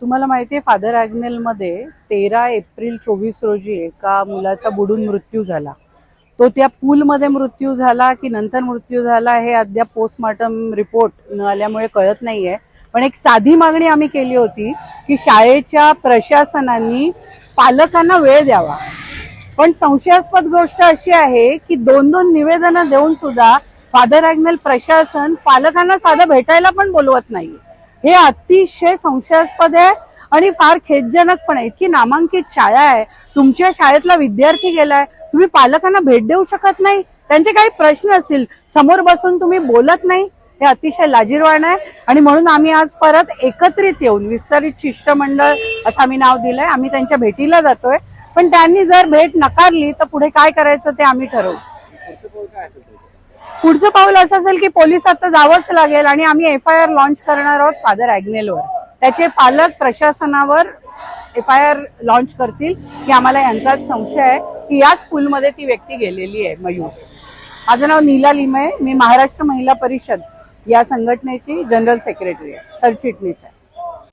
तुम्हाला माहिती आहे फादर ॲग्नेलमध्ये तेरा एप्रिल चोवीस रोजी एका मुलाचा बुडून मृत्यू झाला. तो त्या पूलमध्ये मृत्यू झाला की नंतर मृत्यू झाला हे अद्याप पोस्टमॉर्टम रिपोर्ट न आल्यामुळे कळत नाहीये. पण एक साधी मागणी आम्ही केली होती की शाळेच्या प्रशासनांनी पालकांना वेळ द्यावा. पण संशयास्पद गोष्ट अशी आहे की दोन दोन निवेदनं देऊन सुद्धा फादर अॅग्नेल प्रशासन पालकांना साधं भेटायला पण बोलवत नाही हे अतिशय संशयास्पद आहे आणि फार खेदजनक पण आहे. इतकी नामांकित शाळा आहे. तुमच्या शाळेतला विद्यार्थी गेलाय. तुम्ही पालकांना भेट देऊ शकत नाही. त्यांचे काही प्रश्न असतील. समोर बसून तुम्ही बोलत नाही. हे अतिशय लाजीरवाण आहे. आणि म्हणून आम्ही आज परत एकत्रित येऊन विस्तारित शिष्टमंडळ असं आम्ही नाव दिलंय. आम्ही त्यांच्या भेटीला जातोय. पण त्यांनी जर भेट नकारली तर पुढे काय करायचं ते आम्ही ठरवू. पुढचं पाऊल असं असेल की पोलिसात तर जावंच लागेल आणि आम्ही एफ आय आर लॉन्च करणार आहोत फादर ॲग्नेलवर त्याचे पालक प्रशासनावर एफ आय आर लॉन्च करतील की आम्हाला यांचाच संशय आहे की या स्कूलमध्ये ती व्यक्ती गेलेली आहे मयूर. माझं नाव नीला लिमये मी महाराष्ट्र महिला परिषद या संघटनेची जनरल सेक्रेटरी आहे. सरचिटणीस आहे.